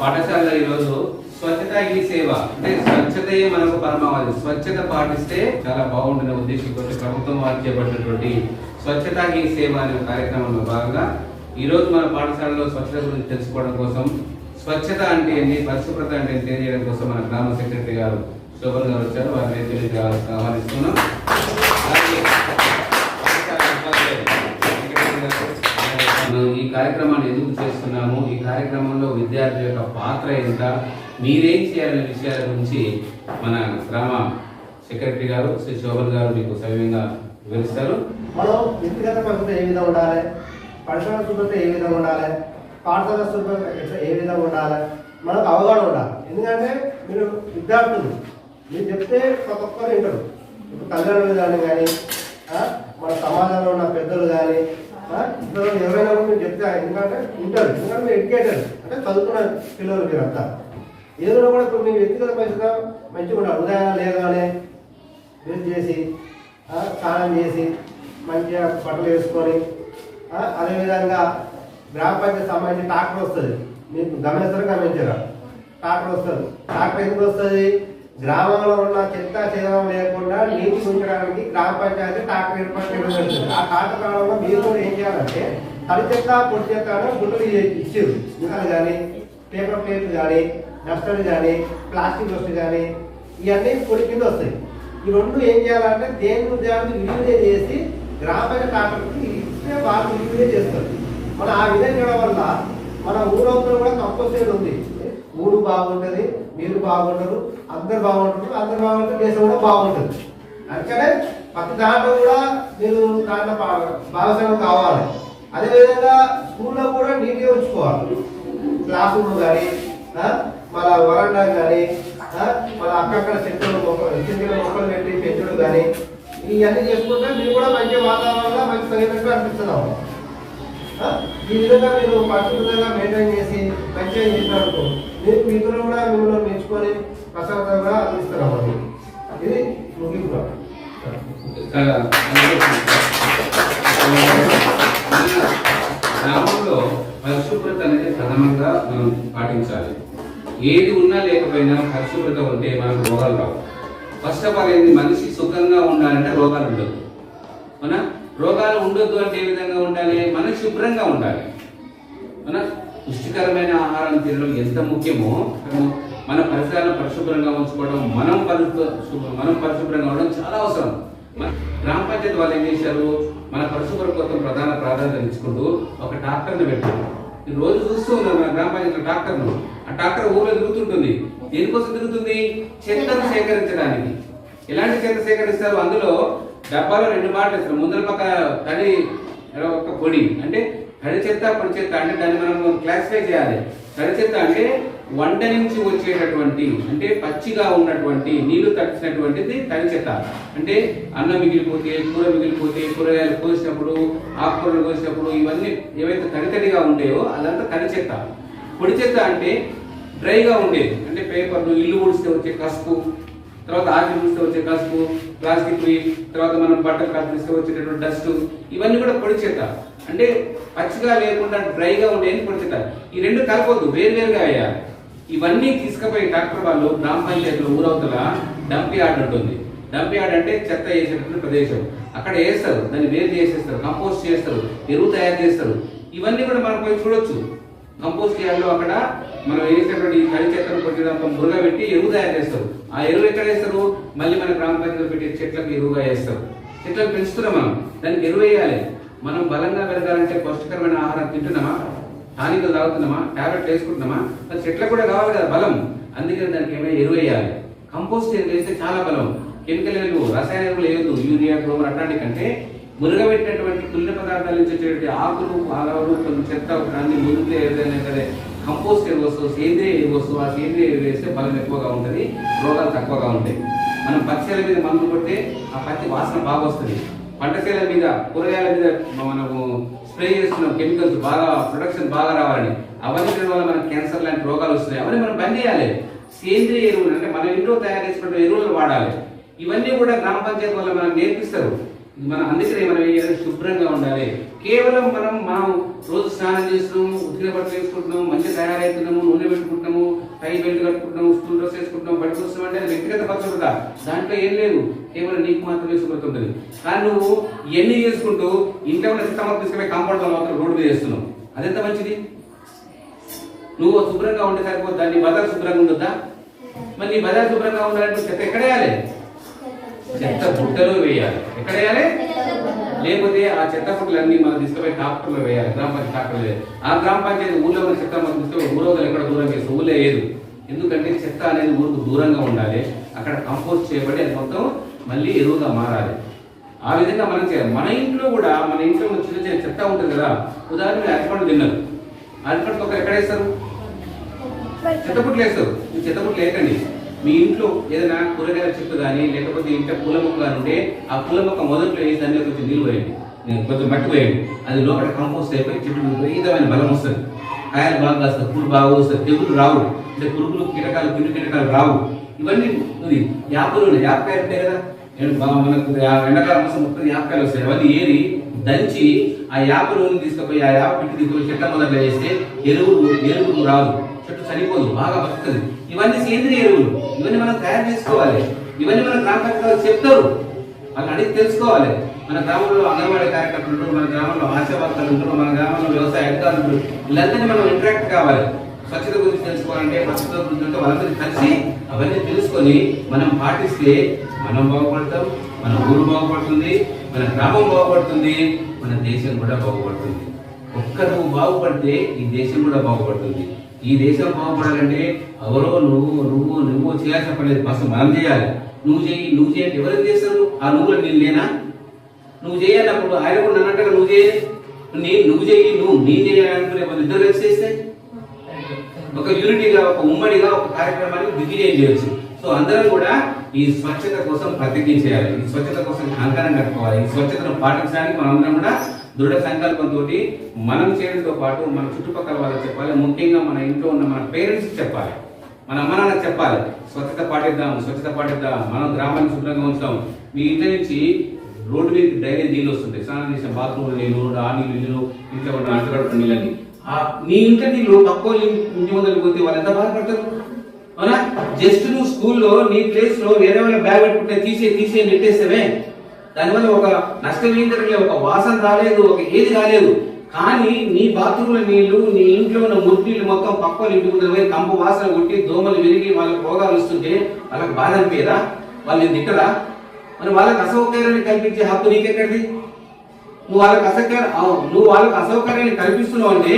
పాఠశాలలో ఈరోజు స్వచ్ఛత ఈ సేవ. అంటే స్వచ్ఛతయే మనకు పరమావధి. స్వచ్ఛత పాటిస్తే చాలా బాగుంటుంది ఉద్దేశంతో ప్రభుత్వం వారు చేపట్టినటువంటి స్వచ్ఛత ఈ సేవ అనే కార్యక్రమంలో భాగంగా ఈరోజు మన పాఠశాలలో స్వచ్ఛత గురించి తెలుసుకోవడం కోసం స్వచ్ఛత అంటే ఏంటి పరిశుభ్రత అంటే తెలియజేయడం కోసం మన గ్రామ సెక్రటరీ గారు శోభన్ గారు వచ్చారు. వారిని తెలియజేయ ఆహ్వానిస్తున్నాం. అలాగే మనం ఈ కార్యక్రమాన్ని ఎందుకు చేస్తున్నాము? ఈ కార్యక్రమంలో విద్యార్థుల యొక్క పాత్ర ఎంత? మీరేం చేయాలనే విషయాల గురించి మన గ్రామ సెక్రటరీ గారు శ్రీ శోభన్ గారు మీకు సవ్యంగా వివరిస్తారు. మనం వ్యక్తిగత పరిస్థితి ఏ విధంగా ఉండాలి? పరిశ్రమ శుభ్రత ఏ విధంగా ఉండాలి? పాఠశాల శుభ్రత ఏ విధంగా ఉండాలి? మనకు అవగాహన ఉండాలి. ఎందుకంటే మీరు విద్యార్థులు మీరు చెప్తే ప్రతి ఒక్కరు వింటారు. ఇప్పుడు తల్లిదండ్రులు కానీ కానీ మన సమాజంలో ఉన్న పెద్దలు కానీ ఇప్పుడు ఎవరైనా కూడా మీరు చెప్తే ఎందుకంటే ఉంటారు ఎందుకంటే మీరు ఎడ్యుకేటెడ్ అంటే చదువుకున్న పిల్లలు మీరు అంతా. ఏదైనా కూడా ఇప్పుడు మీ వ్యక్తిగత పరిస్థితిగా మంచిగా ఉండాలి. ఉదయం లేగానే బ్రష్ చేసి స్నానం చేసి మంచిగా బట్టలు వేసుకొని అదేవిధంగా గ్రామ పంచాయతీ సంబంధించి ట్రాక్టర్ వస్తుంది. మీకు గమనిస్తారు గమనించారు? ట్రాక్టర్ వస్తుంది. ట్రాక్టర్ ఎందుకు వస్తుంది? గ్రామంలో ఉన్న చెత్త చెదం లేకుండా నీటి ఉంచడానికి గ్రామ పంచాయతీ ట్రాక్టర్ ఏర్పాటు చేయడం జరుగుతుంది ఆ ట్రాక్టర్ కాలంలో మీరు కూడా ఏం చేయాలంటే తడి చెత్త పొడి చెత్తను అని ఇచ్చారు. గుడ్డలు కానీ పేపర్ ప్లేట్లు కానీ డస్టర్ కానీ ప్లాస్టిక్ వస్తువు కానీ ఇవన్నీ పొడి కింద వస్తాయి. ఈ రెండు ఏం చేయాలంటే దేని దాన్ని విలువలే చేసి గ్రామ ట్రాక్టర్కి ఇస్తే వాళ్ళు విలువలే చేస్తారు. మన ఆ విధంగా చేయడం వల్ల మన ఊరవుతున్న కూడా కంపల్సరీ ఉంది. ఊరు బాగుంటుంది మీరు బాగుంటారు అందరు బాగుంటారు అందరు బాగుంటారు దేశం కూడా బాగుంటుంది. అందుకనే ప్రతి దాంట్లో కూడా మీరు దాంట్లో బాగా భాగస్వామ్యం కావాలి. అదేవిధంగా స్కూల్లో కూడా నీట్గా ఉంచుకోవాలి. క్లాస్ రూమ్ కానీ మన వరండా కానీ మన అక్కడక్కడ చెట్లు మొక్కలు చిన్న మొక్కలు పెట్టి పెంచడం కానీ ఇవన్నీ చేసుకుంటే మీరు కూడా మంచి వాతావరణంలో మంచి తగినట్టు అనిపిస్తున్నాం ఈ విధంగా మీరు పరిశుభ్రంగా మెయింటైన్ చేసి మంచిగా చేసినప్పుడు మీరు మీతో కూడా మిమ్మల్ని మెచ్చుకొని ప్రశాంతంగా అందిస్తున్నాం అది ఇది ముగింపు గ్రామంలో పరిశుభ్రత అనేది ప్రధానంగా మనం పాటించాలి. ఏది ఉన్నా లేకపోయినా పరిశుభ్రత ఉంటే మనకు రోగాలు రావు. ఫస్ట్ ఆఫ్ ఆల్ ఏంటి మనిషి సుఖంగా ఉండాలంటే రోగాలు ఉండదు మన రోగాలు ఉండొద్దు అంటే ఏ విధంగా ఉండాలి? మనం శుభ్రంగా ఉండాలి. మన పుష్టికరమైన ఆహారం తినడం ఎంత ముఖ్యమో మన పరిసరాలను పరిశుభ్రంగా ఉంచుకోవడం మనం పరిశు మనం పరిశుభ్రంగా ఉండడం చాలా అవసరం. మన గ్రామ పంచాయతీ వాళ్ళు ఏం చేశారు? మన పరిశుభ్ర కోసం ప్రధాన ప్రాధాన్యత ఇచ్చుకుంటూ ఒక ట్రాక్టర్ని పెట్టారు. నేను రోజు చూస్తూ ఉన్నాను మన గ్రామ పంచాయతీ డాక్టర్ను ఆ ట్రాక్టర్ ఊళ్ళో తిరుగుతుంటుంది. దేనికోసం తిరుగుతుంది? చెత్తను సేకరించడానికి. ఎలాంటి చెత్త సేకరిస్తారు? అందులో డబ్బాలో రెండు మాటలు ఇస్తారు ముందర పక్క తడి ఒక పొడి అంటే తడి చెత్త పొడి చెత్త అంటే దాన్ని మనం క్లాసిఫై చేయాలి. తడి చెత్త అంటే వంట నుంచి వచ్చేటటువంటి అంటే పచ్చిగా ఉన్నటువంటి నీళ్ళు తడిచినటువంటిది తడి చెత్త అంటే అన్నం మిగిలిపోతే కూర మిగిలిపోతే కూరగాయలు కోసినప్పుడు ఆకుకూరలు కోసినప్పుడు ఇవన్నీ ఏవైతే తడితడిగా ఉంటాయో అదంతా తడి చెత్త పొడి చెత్త అంటే డ్రైగా ఉండేది. అంటే పేపర్లు ఇల్లు ఊడిస్తే వచ్చే కసుపు తర్వాత ఆకులు ఊడిస్తే వచ్చే కసుపు ప్లాస్టిక్ తర్వాత మనం బట్టలు కత్తిరిస్తే వచ్చేటటువంటి డస్ట్ ఇవన్నీ కూడా పొడి చెత్త అంటే పచ్చిగా లేకుండా డ్రైగా ఉండేది పొడి చెత్త ఈ రెండు కలపొద్దు వేరువేరుగా వేయాలి. ఇవన్నీ తీసుకుపోయి డాక్టర్ వాళ్ళు గ్రామ పంచాయతీలో ఊరవతల డంప్ యార్డ్ ఉంటుంది డంప్ యార్డ్ అంటే చెత్త వేసేటటువంటి ప్రదేశం. అక్కడ వేస్తారు దాన్ని వేరు చేసేస్తారు కంపోస్ట్ చేస్తారు ఎరువు తయారు చేస్తారు. ఇవన్నీ కూడా మనం పోయి చూడొచ్చు. కంపోస్ట్ యార్డ్లో అక్కడ మనం వేసేటువంటి తడి చెత్తను కొట్టినంత మురుగ పెట్టి ఎరువు తయారు చేస్తారు. ఆ ఎరువు ఎక్కడ వేస్తారు? మళ్ళీ మన గ్రామ పంచాయతీలో పెట్టే చెట్లకు ఎరువుగా వేస్తారు. చెట్లకు పెంచుతున్నాం మనం. దానికి ఎరువు వేయాలి. మనం బలంగా పెరగాలంటే పౌష్టికరమైన ఆహారం తింటున్నామా? టానికలు తాగుతున్నామా? టాబ్లెట్ వేసుకుంటున్నామా? చెట్లకు కూడా కావాలి కదా బలం. అందుకని దానికి ఏమైనా ఎరువు వేయాలి. కంపోస్ట్ వేస్తే చాలా బలం. కెమికల్ ఎరువు రసాయన ఎరువులు వేయద్దు. యూరియా గ్రోమర్ అట్లాంటి కంటే మురుగబెట్టినటువంటి పుల్లి పదార్థాల నుంచి వచ్చేటువంటి ఆకులు పాలవలు కొన్ని చెత్త దాన్ని ముందుకే ఏదైనా సరే కంపోస్ట్ ఎరువు వస్తువు సేంద్రియ ఎరువు వస్తువు ఆ సేంద్రియ ఎరువు వేస్తే బలం ఎక్కువగా ఉంటుంది రోగాలు తక్కువగా ఉంటాయి. మనం పచ్చిల మీద మందు కొట్టే ఆ పత్తి వాసన బాగా వస్తుంది. పంటకాయల మీద కూరగాయల మీద మనము స్ప్రే చేస్తున్నాం కెమికల్స్ బాగా ప్రొడక్షన్ బాగా రావాలని. అవన్నీ వల్ల మనకు క్యాన్సర్ లాంటి రోగాలు వస్తున్నాయి. అవన్నీ మనం బంద్ చేయాలి. సేంద్రియ ఎరువులు అంటే మన ఇంట్లో తయారు చేసుకున్న ఎరువులు వాడాలి. ఇవన్నీ కూడా గ్రామ పంచాయతీ వల్ల మనకు నేర్పిస్తారు. మనం అందుకనే మనం ఏం చేయాలి? శుభ్రంగా ఉండాలి. కేవలం మనం మనం రోజు స్నానం చేస్తున్నాము ఉతికిన బట్టలు వేసుకుంటున్నాము మంచిగా తయారవుతున్నాము నూనె పెట్టుకుంటున్నాము టై బెల్ట్ కట్టుకుంటున్నాము స్కూల్ డ్రెస్ వేసుకుంటున్నాము బయటకు వస్తున్నాం అది వ్యక్తిగత పరిశుభ్రత దాంట్లో ఏం లేదు. కేవలం నీకు మాత్రమే శుభ్రత ఉంటుంది. కానీ నువ్వు ఎన్ని చేసుకుంటూ ఇంట్లో ఉన్న సిస్టమ్ తీసుకునే కాంపౌండ్ మాత్రం రోడ్డు మీద చేస్తున్నావు. అదెంత మంచిది? నువ్వు శుభ్రంగా ఉంటే సరిపోదు దాన్ని బజార్ శుభ్రంగా ఉండొద్దా? మరి నీ బజార్ శుభ్రంగా ఉండాలంటే చెత్త ఎక్కడ వేయాలి? చెత్త బుట్టలో వేయాలి. ఎక్కడ వేయాలి? లేకపోతే ఆ చెత్త బుట్టలన్నీ మనం తీసుకుపోయి ట్రాక్టర్లో వేయాలి. గ్రామ పంచాయతీ ట్రాక్టర్లో వేయాలి. ఆ గ్రామ పంచాయతీ ఊళ్ళో ఉన్న చెత్త మనం తీసుకుపోయి ఊరవతలు ఎక్కడ దూరం చేస్తే ఊళ్ళో లేదు. ఎందుకంటే చెత్త అనేది ఊరుకు దూరంగా ఉండాలి. అక్కడ కంపోస్ట్ చేయబడి అది మొత్తం మళ్ళీ ఎరువుగా మారాలి. ఆ విధంగా మనం చేయాలి. మన ఇంట్లో కూడా మన ఇంట్లో చిన్న చిన్న చెత్త ఉంటుంది కదా ఉదాహరణ అరటిపండు తిన్నారు. అరటిపండు ఒక ఎక్కడ వేస్తారు? చెత్తపుట్లు వేస్తారు. చెత్తపుట్లు లేకండి మీ ఇంట్లో ఏదైనా కూరగాయల చెట్టు కానీ లేకపోతే ఇంట్లో పూల మొక్క కానీ ఉంటే ఆ పూల మొక్క మొదట్లో వేసి దానిలో కొంచెం నీళ్ళు వేయండి కొంచెం మట్టి వేయండి అది లోపల కంపోస్ట్ అయిపోయి చెట్టు విపరీతమైన బలం వస్తుంది. కాయలు బాగా కాస్తాయి పూలు బాగా వస్తాయి తెగులు రావు. అంటే పురుగులు కీటకాలు పిండి కీటకాలు రావు. ఇవన్నీ ఇది యాపలు యాపకాయలు ఉంటాయి కదా. నేను మనకు ఎండాకాలం మాసం మొత్తం యాపకాయలు వస్తాయి. అవన్నీ ఏరి దంచి ఆ యాప నూనె తీసుకుపోయి ఆ యాప పెట్టి తీసుకుపోయి చెట్ల మొదట్లో వేస్తే ఎరువులు ఎరువులు రాదు చెట్టు చనిపోదు బాగా బతుకుతుంది. ఇవన్నీ సేంద్రియ ఎరువులు. ఇవన్నీ మనం తయారు చేసుకోవాలి. ఇవన్నీ మన గ్రామ కార్యకర్తలు చెప్తారు. వాళ్ళని అడిగి తెలుసుకోవాలి. మన గ్రామంలో అంగన్వాడీ కార్యకర్తలు ఉంటారు మన గ్రామంలో ఆశావర్తలు ఉంటారు మన గ్రామంలో వ్యవసాయ అధికారులు ఉంటారు. వీళ్ళందరినీ మనం ఇంటరాక్ట్ కావాలి. స్వచ్ఛత గురించి తెలుసుకోవాలంటే స్వచ్ఛత గురించి అంటే వాళ్ళందరినీ కలిసి అవన్నీ తెలుసుకొని మనం పాటిస్తే మనం బాగుపడతాం మన ఊరు బాగుపడుతుంది మన గ్రామం బాగుపడుతుంది మన దేశం కూడా బాగుపడుతుంది. ఒక్క నువ్వు బాగుపడితే ఈ దేశం కూడా బాగుపడుతుంది. ఈ దేశం బాగుపడాలంటే ఎవరో నువ్వు నువ్వు నువ్వు చేయాల్సిన పని బస్సు మనం చేయాలి. నువ్వు చేయి నువ్వు చేయండి ఎవరైనా చేస్తారు? ఆ నువ్వులు నేను? లేనా నువ్వు చేయాలన్నప్పుడు ఆయన కూడా నన్నట్టుగా నువ్వు చేయాలి నీ నువ్వు చేయి నువ్వు నేను చేయాలనుకునే వాళ్ళు ఇద్దరు కలిసి చేస్తే? ఒక యూనిటీగా ఒక ఉమ్మడిగా ఒక కార్యక్రమాన్ని దిగ్విజయం చేయొచ్చు. సో అందరం కూడా ఈ స్వచ్ఛత కోసం ప్రతిజ్ఞ చేయాలి. ఈ స్వచ్ఛత కోసం కంకణం కట్టుకోవాలి. ఈ స్వచ్ఛతను పాటించడానికి మనందరం కూడా దృఢ సంకల్పంతో మనం చేయడంతో పాటు మన చుట్టుపక్కల వాళ్ళకి చెప్పాలి ముఖ్యంగా మన ఇంట్లో ఉన్న మన పేరెంట్స్ చెప్పాలి. మన అమ్మ నాన్న చెప్పాలి. స్వచ్ఛత పాటిద్దాం స్వచ్ఛత పాటిద్దాం. మనం గ్రామాన్ని శుభ్రంగా ఉంచుతాం. మీ ఇంటి నుంచి రోడ్డు మీద డైలీ నీళ్ళు వస్తుంటాయి. స్నానం చేసిన బాత్రూమ్ నీళ్ళు ఆ నీళ్ళు నీళ్ళు ఇంట్లో ఉన్న అంటగడుపు నీళ్ళని. ఆ నీ ఇంట్లో నీళ్ళు పక్కో ఇంటి ముందరికి పోతే వాళ్ళు ఎంత బాధపడతారు? అవునా? జస్ట్ నువ్వు స్కూల్లో నీ ప్లేస్లో వేరే వాళ్ళ బ్యాగ్ పెట్టుకుంటే తీసే తీసే నెట్టేస్తావే దానివల్ల ఒక నష్టం ఏం జరగలేదు ఒక వాసన రాలేదు ఒక ఏది రాలేదు. కానీ నీ బాత్రూంలో నీళ్ళు నీ ఇంట్లో ఉన్న మురినీళ్ళు మొత్తం పక్కన ఇంటి ముందు పోయి కంపు వాసన కొట్టి దోమలు విరిగి వాళ్ళకి రోగాలు వస్తుంటే వాళ్ళకి బాధ అనిపించదా? వాళ్ళు తిట్టరా మరి వాళ్ళకి అసౌకర్యాన్ని కల్పించే హక్కు నీకెక్కడిది? నువ్వు వాళ్ళకి అసౌకర్యం అవు- నువ్వు వాళ్ళకి అసౌకర్యాన్ని కల్పిస్తున్నావు అంటే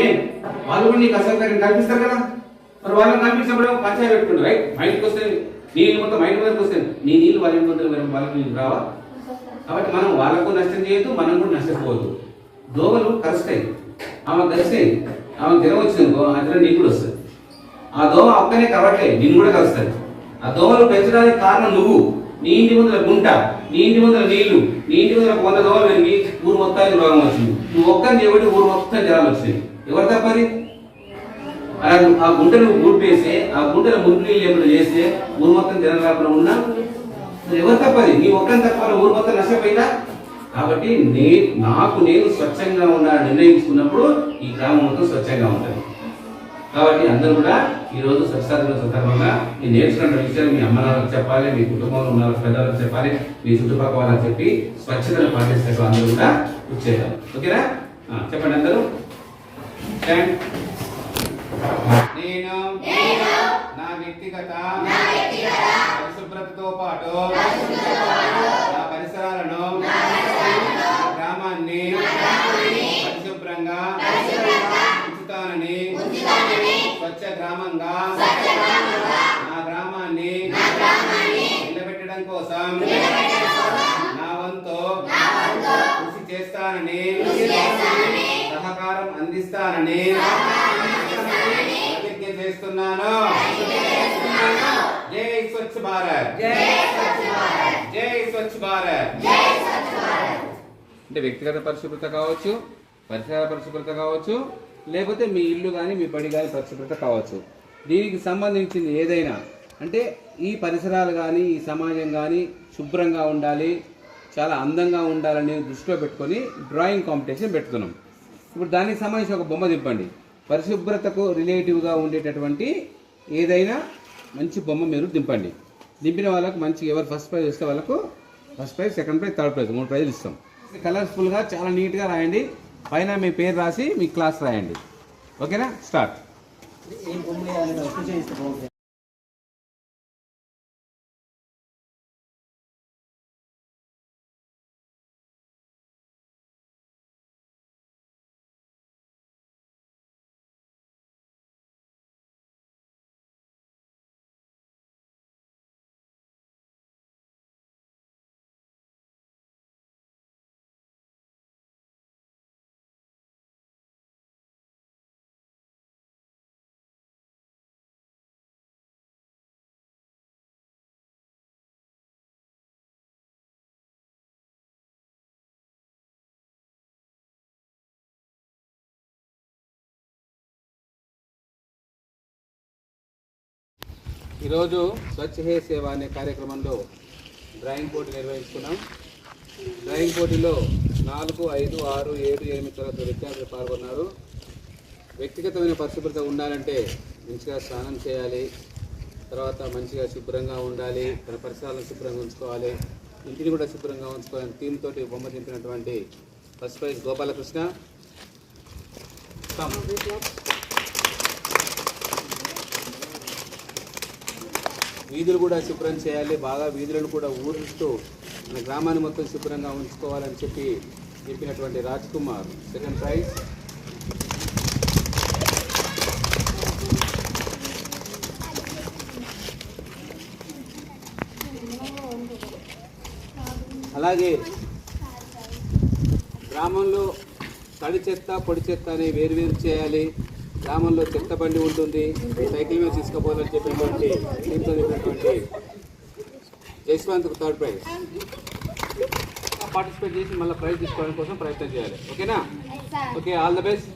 వాళ్ళు కూడా నీకు అసౌకర్యం కల్పిస్తారు కదా. మరి వాళ్ళకి కల్పించినప్పుడు పంచాయతీ పెట్టుకుంటారు రైట్? మైండ్కి వస్తే నీళ్ళు మొత్తం మైండ్ మీదకి వస్తే నీ నీళ్ళు వాళ్ళ ఇంటి మరి వాళ్ళకి నీళ్ళు రావా? కాబట్టి మనం వాళ్ళకు నష్టం చేయొద్దు మనం కూడా నష్టపోవద్దు. దోమలు కలుస్తాయి ఆమె కలిస్తాయి ఆమె జ్వరం వచ్చిందనుకో ఆ జ్వరం నీకు కూడా వస్తుంది. ఆ దోమ ఒక్కనే కరవట్లే నిన్ను కూడా కలుస్తుంది ఆ దోమలు పెంచడానికి కారణం నువ్వు. నీ ఇంటి ముందర గుంట నీ ఇంటి ముందర నీళ్ళు నీ ఇంటి ముందర వంద దోమలు పెరిగి ఊరు మొత్తానికి రోగం వచ్చింది. నువ్వు ఒక్కరిని ఎవరి ఊరు మొత్తం జ్వరాలు వచ్చింది ఎవరు తప్పది ఆ ఆ గుంటను ఊడ్పేసి ఆ గుంటను ముందు నీళ్ళు ఏమైనా చేస్తే ఊరు మొత్తం జ్వరం రాకుండా ఉన్నా? ఎవరు తప్పది? నీ ఒక్కరిని తప్ప ఊరు మొత్తం నష్టపోయిందా? కాబట్టి నే నాకు నేను స్వచ్ఛంగా ఉండాలని నిర్ణయించుకున్నప్పుడు ఈ గ్రామం మొత్తం స్వచ్ఛంగా ఉంటుంది. కాబట్టి అందరూ కూడా ఈరోజు రోజు సందర్భంగా నేను నేర్చుకున్న విషయాలు మీ అమ్మ వాళ్ళకి చెప్పాలి మీ కుటుంబంలో ఉన్న వాళ్ళ పెద్దలకు చెప్పాలి మీ చుట్టుపక్కల వాళ్ళకి చెప్పి స్వచ్ఛతను పాటిస్తే అందరూ కూడా ఇచ్చేద్దాం ఓకేనా? చెప్పండి అందరూ. Stand. నేను. నా వ్యక్తిగత పరిశుభ్రతతో పాటు నా పరిసరాలను నా గ్రామాన్ని పరిశుభ్రంగా ఉంచుతానని స్వచ్ఛ గ్రామంగా నా గ్రామాన్ని నిలబెట్టడం కోసం నా వంతు కృషి చేస్తానని సహకారం అందిస్తానని స్వచ్ఛ భారత్. జై స్వచ్ఛ భారత్. అంటే వ్యక్తిగత పరిశుభ్రత కావచ్చు పరిసర పరిశుభ్రత కావచ్చు లేకపోతే మీ ఇల్లు కానీ మీ బడి కానీ పరిశుభ్రత కావచ్చు. దీనికి సంబంధించింది ఏదైనా. అంటే ఈ పరిసరాలు కానీ ఈ సమాజం కానీ శుభ్రంగా ఉండాలి చాలా అందంగా ఉండాలని దృష్టిలో పెట్టుకొని డ్రాయింగ్ కాంపిటీషన్ పెడుతున్నాం. ఇప్పుడు దానికి సంబంధించి ఒక బొమ్మ దింపండి. పరిశుభ్రతకు రిలేటివ్గా ఉండేటటువంటి ఏదైనా మంచి బొమ్మ మీరు దింపండి. దింపిన వాళ్ళకు మంచి ఎవరు ఫస్ట్ ప్రైజ్ వస్తే వాళ్ళకు first prize second prize third prize మూడు ప్రైజ్లు ఇస్తాం. కలర్ఫుల్గా చాలా నీట్గా రాయండి. పైన మీ పేరు రాసి మీ క్లాస్ రాయండి. ఓకేనా స్టార్ట్ ఈరోజు స్వచ్ఛ హే సేవ అనే కార్యక్రమంలో డ్రాయింగ్ పోటీ నిర్వహిస్తున్నాం డ్రాయింగ్ పోటీలో నాలుగు ఐదు ఆరు ఏడు ఎనిమిది తరగతి విద్యార్థులు పాల్గొన్నారు. వ్యక్తిగతమైన పరిశుభ్రత ఉండాలంటే మంచిగా స్నానం చేయాలి. తర్వాత మంచిగా శుభ్రంగా ఉండాలి. తన పరిసరాలను శుభ్రంగా ఉంచుకోవాలి. ఇంటిని కూడా శుభ్రంగా ఉంచుకోవాలని టీమ్ బొమ్మ దింపినటువంటి ఫస్ట్ ప్రైజ్ గోపాలకృష్ణ వీధులు కూడా శుభ్రం చేయాలి. బాగా వీధులను కూడా ఊరిస్తూ మన గ్రామాన్ని మొత్తం శుభ్రంగా ఉంచుకోవాలని చెప్పి చెప్పినటువంటి రాజ్ కుమార్. Second prize. అలాగే గ్రామంలో తడి చెత్త పొడి చెత్త అనేవి వేరు వేరు చేయాలి. గ్రామంలో చెత్త బండి ఉంటుంది. సైకిల్ మీద తీసుకుపోవాలని చెప్పినటువంటి దీంతో చెప్పినటువంటి జస్వంత్ థర్డ్ ప్రైజ్. పార్టిసిపేట్ చేసి మళ్ళీ ప్రైజ్ తీసుకోవడం కోసం ప్రయత్నం చేయాలి. ఓకేనా? Okay all the best.